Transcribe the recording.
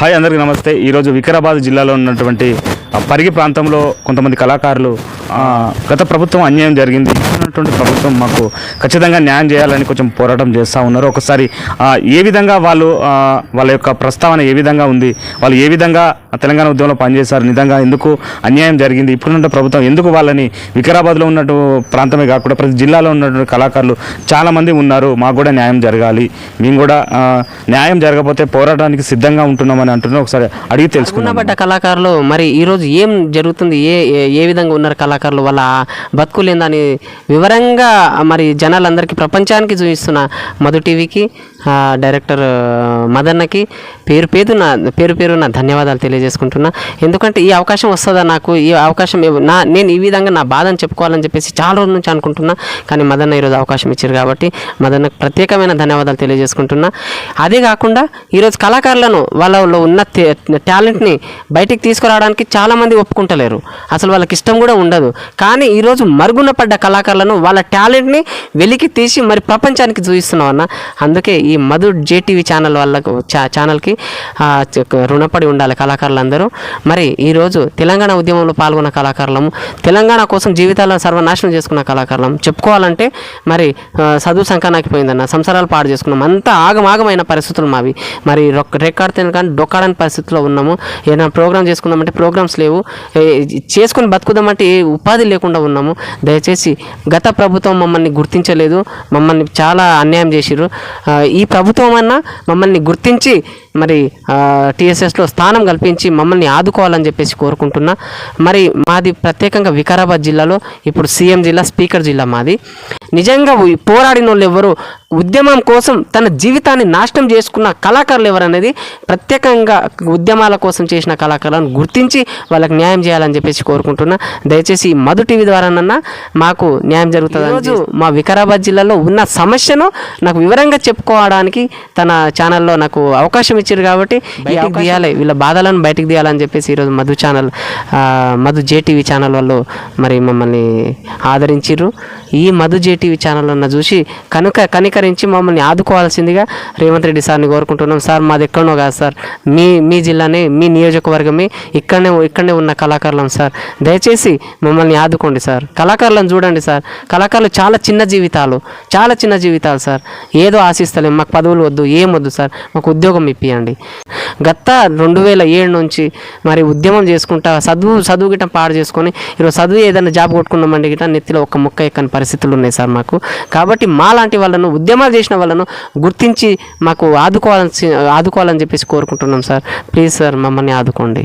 Hi అందరికీ నమస్తే. ఈరోజు వికారాబాద్ జిల్లాలో ఉన్నటువంటి పరిగి ప్రాంతంలో కొంతమంది కళాకారులు గత ప్రభుత్వం అన్యాయం జరిగింది. ఉన్నటువంటి ప్రభుత్వం మాకు ఖచ్చితంగా న్యాయం చేయాలని కొంచెం పోరాటం చేస్తూ ఉన్నారు. ఒకసారి ఏ విధంగా వాళ్ళు వాళ్ళ యొక్క ప్రస్తావన ఏ విధంగా ఉంది? వాళ్ళు ఏ విధంగా తెలంగాణ ఉద్యమంలో పనిచేశారు? నిజంగా ఎందుకు అన్యాయం జరిగింది? ఇప్పుడున్న ప్రభుత్వం ఎందుకు వాళ్ళని వికారాబాద్లో ఉన్నట్టు ప్రాంతమే కాకుండా ప్రతి జిల్లాలో ఉన్నటువంటి కళాకారులు చాలామంది ఉన్నారు. మాకు కూడా న్యాయం జరగాలి. మేము కూడా న్యాయం జరగకపోతే పోరాటానికి సిద్ధంగా ఉంటున్నామని అంటున్నాం ఒకసారి అడిగి తెలుసుకున్నాం కళాకారులు మరి ఈరోజు ఏం జరుగుతుంది? ఏ ఏ- ఏ విధంగా ఉన్నారు కళాకారులు? వాళ్ళ బతుకులేందని వివరంగా మరి జనాలందరికీ ప్రపంచానికి చూపిస్తున్న మధు టీవీకి డైరెక్టర్ మదన్నకి పేరు పేరు నా పేరు పేరు నా ధన్యవాదాలు తెలియజేసుకుంటున్నా. ఎందుకంటే ఈ అవకాశం వస్తుందా నాకు? ఈ అవకాశం నా నేను ఈ విధంగా నా బాధను చెప్పుకోవాలని చెప్పేసి చాలా రోజుల నుంచి అనుకుంటున్నా. కానీ మదన్న ఈరోజు అవకాశం ఇచ్చారు కాబట్టి మదన్నకు ప్రత్యేకమైన ధన్యవాదాలు తెలియజేసుకుంటున్నా. అదే కాకుండా ఈరోజు కళాకారులను వాళ్ళలో ఉన్న టాలెంట్ని బయటికి తీసుకురావడానికి చాలామంది ఒప్పుకుంటలేరు. అసలు వాళ్ళకి ఇష్టం కూడా ఉండదు. కానీ ఈరోజు మరుగున పడ్డ కళాకారులను వాళ్ళ టాలెంట్ని వెలికి తీసి మరి ప్రపంచానికి చూపిస్తున్నాం అన్న. అందుకే ఈ మధు జేటీవీ ఛానల్ వాళ్ళకు చా- ఛానల్కి రుణపడి ఉండాలి కళాకారులందరూ. మరి ఈరోజు తెలంగాణ ఉద్యమంలో పాల్గొన్న కళాకారులము తెలంగాణ కోసం జీవితాలను సర్వనాశనం చేసుకున్న కళాకారులం. చెప్పుకోవాలంటే మరి చదువు సంకనాకి పోయిందన్న. సంసారాలు పాడు చేసుకున్నాం. అంతా ఆగమాగమైన పరిస్థితులు మావి. మరి రికార్డ్ తిన కానీ డొక్కాడని పరిస్థితిలో ఉన్నాము. ఏదైనా ప్రోగ్రామ్ చేసుకుందామంటే ప్రోగ్రామ్స్ లేవు. చేసుకుని బతుకుదామంటే ఏ ఉపాధి లేకుండా ఉన్నాము. దయచేసి గత ప్రభుత్వం మమ్మల్ని గుర్తించలేదు మమ్మల్ని చాలా అన్యాయం చేసిరు ఈ ప్రభుత్వం అన్నా మమ్మల్ని గుర్తించి మరి టీఎస్ఎస్లో స్థానం కల్పించి మమ్మల్ని ఆదుకోవాలని చెప్పేసి కోరుకుంటున్నా. మరి మాది ప్రత్యేకంగా వికారాబాద్ జిల్లాలో ఇప్పుడు సీఎం జిల్లా స్పీకర్ జిల్లా మాది. నిజంగా పోరాడిన వాళ్ళు ఎవరు ఉద్యమం కోసం తన జీవితాన్ని నాశనం చేసుకున్న కళాకారులు ఎవరు అనేది ప్రత్యేకంగా ఉద్యమాల కోసం చేసిన కళాకారులను గుర్తించి వాళ్ళకి న్యాయం చేయాలని చెప్పేసి కోరుకుంటున్నా. దయచేసి మధు టీవీ ద్వారానన్నా మాకు న్యాయం జరుగుతుంది రోజు మా వికారాబాద్ జిల్లాలో ఉన్న సమస్యను నాకు వివరంగా చెప్పుకోవడానికి తన ఛానల్లో నాకు అవకాశం ఇచ్చారు కాబట్టి తీయాలి వీళ్ళ బాధలను బయటికి తీయాలని చెప్పేసి ఈరోజు Madhu channel Madhu JTV channel వాళ్ళు మరి మమ్మల్ని ఆదరించిర్రు. ఈ మధు జేటీవీ ఛానల్ అన్న చూసి కనుక కనికరించి మమ్మల్ని ఆదుకోవాల్సిందిగా రేవంత్ రెడ్డి సార్ని కోరుకుంటున్నాం. సార్ మాది ఎక్కడనో కాదు సార్. మీ మీ జిల్లానే మీ నియోజకవర్గమే. ఇక్కడనే ఇక్కడనే ఉన్న కళాకారులం సార్. దయచేసి మమ్మల్ని ఆదుకోండి సార్. కళాకారులను చూడండి సార్. కళాకారులు చాలా చిన్న జీవితాలు చాలా చిన్న జీవితాలు సార్. ఏదో ఆశిస్తలేం. మాకు పదవులు వద్దు ఏం వద్దు సార్. మాకు ఉద్యోగం ఇప్పియండి గత రెండు వేల ఏడు నుంచి మరి ఉద్యమం చేసుకుంటా చదువు చదువు గిట్ట పాడు చేసుకొని ఈరోజు చదువు ఏదైనా జాబ్ కొట్టుకున్నామండి గిట్ట నెత్తిలో ఒక ముక్క ఎక్కని పరిస్థితులు ఉన్నాయి సార్ మాకు. కాబట్టి మా లాంటి వాళ్ళను ఉద్యమాలు చేసిన వాళ్ళను గుర్తించి మాకు ఆదుకోవాలని ఆదుకోవాలని చెప్పేసి కోరుకుంటున్నాం సార్. ప్లీజ్ సార్ మమ్మల్ని ఆదుకోండి.